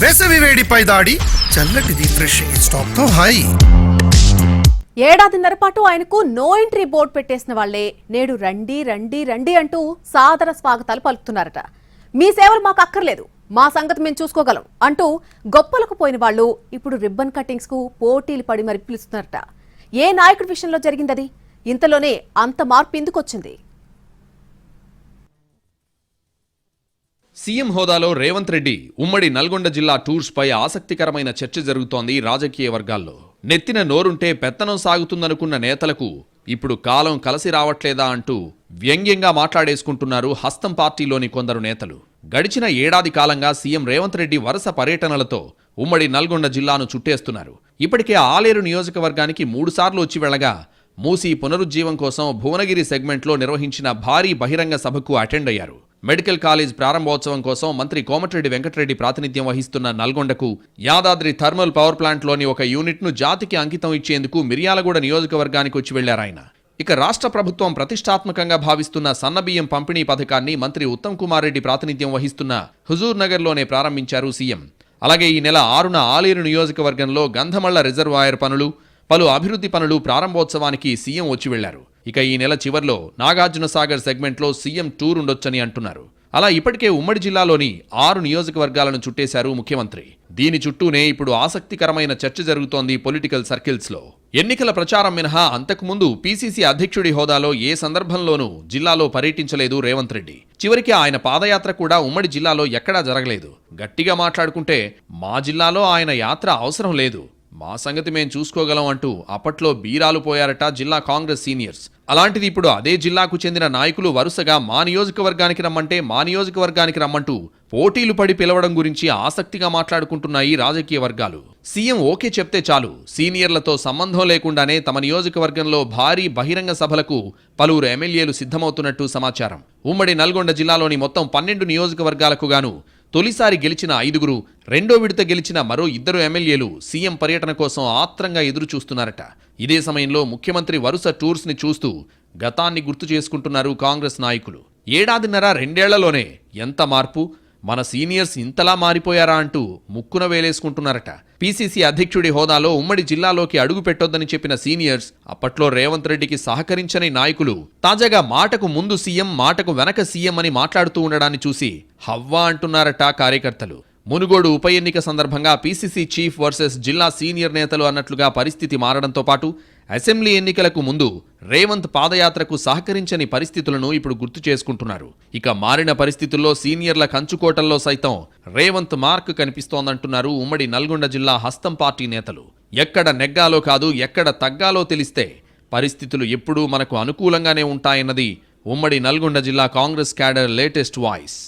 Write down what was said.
వేసవి వేడిపై దాడి. చల్లటి రిఫ్రెషింగ్ స్టాప్తో హాయి ఏడాదిన్నర పాటు ఆయనకు నో ఎంట్రీ బోర్డు పెట్టేసిన వాళ్ళే నేడు రండి రండి రండి అంటూ సాదర స్వాగతాలు పలుకుతున్నారట. మీ సేవలు మాకు అక్కర్లేదు. మా సంగతి మేము చూసుకోగలం అంటూ గొప్పలకు పోయిన వాళ్ళు ఇప్పుడు రిబ్బన్ కటింగ్స్కు పోటీలు పడి మరి పిలుస్తున్నారట. ఏ నాయకుడి విషయంలో జరిగిందది? ఇంతలోనే అంత మార్పు ఎందుకు వచ్చింది సీఎం హోదాలో రేవంత్ రెడ్డి ఉమ్మడి నల్గొండ జిల్లా టూర్స్పై ఆసక్తికరమైన చర్చ జరుగుతోంది రాజకీయ వర్గాల్లో. నెత్తిన నోరుంటే పెత్తనం సాగుతుందనుకున్న నేతలకు ఇప్పుడు కాలం కలిసి రావట్లేదా అంటూ వ్యంగ్యంగా మాట్లాడేసుకుంటున్నారు హస్తం పార్టీలోని కొందరు నేతలు. గడిచిన ఏడాది కాలంగా సీఎం రేవంత్ రెడ్డి వరుస పర్యటనలతో ఉమ్మడి నల్గొండ జిల్లాను చుట్టేస్తున్నారు. ఇప్పటికే ఆలేరు నియోజకవర్గానికి మూడుసార్లు వచ్చి వెళ్ళగా మూసీ పునరుజ్జీవం కోసం భువనగిరి సెగ్మెంట్లో నిర్వహించిన భారీ బహిరంగ సభకు అటెండ్ అయ్యారు. మెడికల్ కాలేజ్ ప్రారంభోత్సవం కోసం మంత్రి కోమటిరెడ్డి వెంకటరెడ్డి ప్రాతినిధ్యం వహిస్తున్న నల్గొండకు యాదాద్రి థర్మల్ పవర్ ప్లాంట్లోని ఒక యూనిట్ను జాతికి అంకితం ఇచ్చేందుకు మిర్యాలగూడ నియోజకవర్గానికి వచ్చి వెళ్ళారాయన ఇక రాష్ట్ర ప్రభుత్వం ప్రతిష్టాత్మకంగా భావిస్తున్న సన్నబియ్యం పంపిణీ పథకాన్ని మంత్రి ఉత్తమ్ కుమార్ రెడ్డి ప్రాతినిధ్యం వహిస్తున్న హుజూర్ నగర్లోనే ప్రారంభించారు సీఎం. అలాగే ఈ నెల ఆరున ఆలేరు నియోజకవర్గంలో గంధమళ్ళ రిజర్వాయర్ పనులు పలు అభివృద్ధి పనులు ప్రారంభోత్సవానికి సీఎం వచ్చి వెళ్ళారు. ఇక ఈ నెల చివర్లో నాగార్జున సాగర్ సెగ్మెంట్లో సీఎం టూర్ ఉండొచ్చని అంటున్నారు. అలా ఇప్పటికే ఉమ్మడి జిల్లాలోని ఆరు నియోజకవర్గాలను చుట్టేశారు ముఖ్యమంత్రి. దీని చుట్టూనే ఇప్పుడు ఆసక్తికరమైన చర్చ జరుగుతోంది పొలిటికల్ సర్కిల్స్లో. ఎన్నికల ప్రచారం మినహా అంతకుముందు పీసీసీ అధ్యక్షుడి హోదాలో ఏ సందర్భంలోనూ జిల్లాలో పర్యటించలేదు రేవంత్ రెడ్డి. చివరికి ఆయన పాదయాత్ర కూడా ఉమ్మడి జిల్లాలో ఎక్కడా జరగలేదు. గట్టిగా మాట్లాడుకుంటే మా జిల్లాలో ఆయన యాత్ర అవసరం లేదు. మా సంగతి మేము చూసుకోగలం అంటూ అప్పట్లో బీరాలు పోయారట జిల్లా కాంగ్రెస్ సీనియర్స్. అలాంటిది ఇప్పుడు అదే జిల్లాకు చెందిన నాయకులు వరుసగా మా నియోజకవర్గానికి రమ్మంటే మా నియోజకవర్గానికి రమ్మంటూ పోటీలు పడి పిలవడం గురించి ఆసక్తిగా మాట్లాడుకుంటున్నాయి రాజకీయ వర్గాలు. సీఎం ఓకే చెప్తే చాలు. సీనియర్లతో సంబంధం లేకుండానే తమ నియోజకవర్గంలో భారీ బహిరంగ సభలకు పలువురు ఎమ్మెల్యేలు సిద్ధమవుతున్నట్టు సమాచారం. ఉమ్మడి నల్గొండ జిల్లాలోని మొత్తం పన్నెండు నియోజకవర్గాలకు గాను తొలిసారి గెలిచిన ఐదుగురు రెండో విడత గెలిచిన మరో ఇద్దరు ఎమ్మెల్యేలు సీఎం పర్యటన కోసం ఆత్రంగా ఎదురు చూస్తున్నారట ఇదే సమయంలో ముఖ్యమంత్రి వరుస టూర్స్ని చూస్తూ గతాన్ని గుర్తు చేసుకుంటున్నారు కాంగ్రెస్ నాయకులు. ఏడాదిన్నర రెండేళ్ళలోనే ఎంత మార్పు? మన సీనియర్స్ ఇంతలా మారిపోయారా అంటూ ముక్కున వేలేసుకుంటున్నారట. పీసీసీ అధ్యక్షుడి హోదాలో ఉమ్మడి జిల్లాలోకి అడుగు పెట్టొద్దని చెప్పిన సీనియర్స్ అప్పట్లో రేవంత్ రెడ్డికి సహకరించని నాయకులు తాజాగా మాటకు ముందు సీఎం మాటకు వెనక సీఎం అని మాట్లాడుతూ ఉండడాన్ని చూసి హవ్వా అంటున్నారట కార్యకర్తలు. మునుగోడు ఉప ఎన్నిక సందర్భంగా పీసీసీ చీఫ్ వర్సెస్ జిల్లా సీనియర్ నేతలు అన్నట్లుగా పరిస్థితి మారడంతో పాటు అసెంబ్లీ ఎన్నికలకు ముందు రేవంత్ పాదయాత్రకు సహకరించని పరిస్థితులను ఇప్పుడు గుర్తు చేసుకుంటున్నారు. ఇక మారిన పరిస్థితుల్లో సీనియర్ల కంచుకోటల్లో సైతం రేవంత్ మార్క్ కనిపిస్తోందంటున్నారు ఉమ్మడి నల్గొండ జిల్లా హస్తం పార్టీ నేతలు. ఎక్కడ నెగ్గాలో కాదు ఎక్కడ తగ్గాలో తెలిస్తే పరిస్థితులు ఎప్పుడూ మనకు అనుకూలంగానే ఉంటాయన్నది ఉమ్మడి నల్గొండ జిల్లా కాంగ్రెస్ క్యాడర్ లేటెస్ట్ వాయిస్.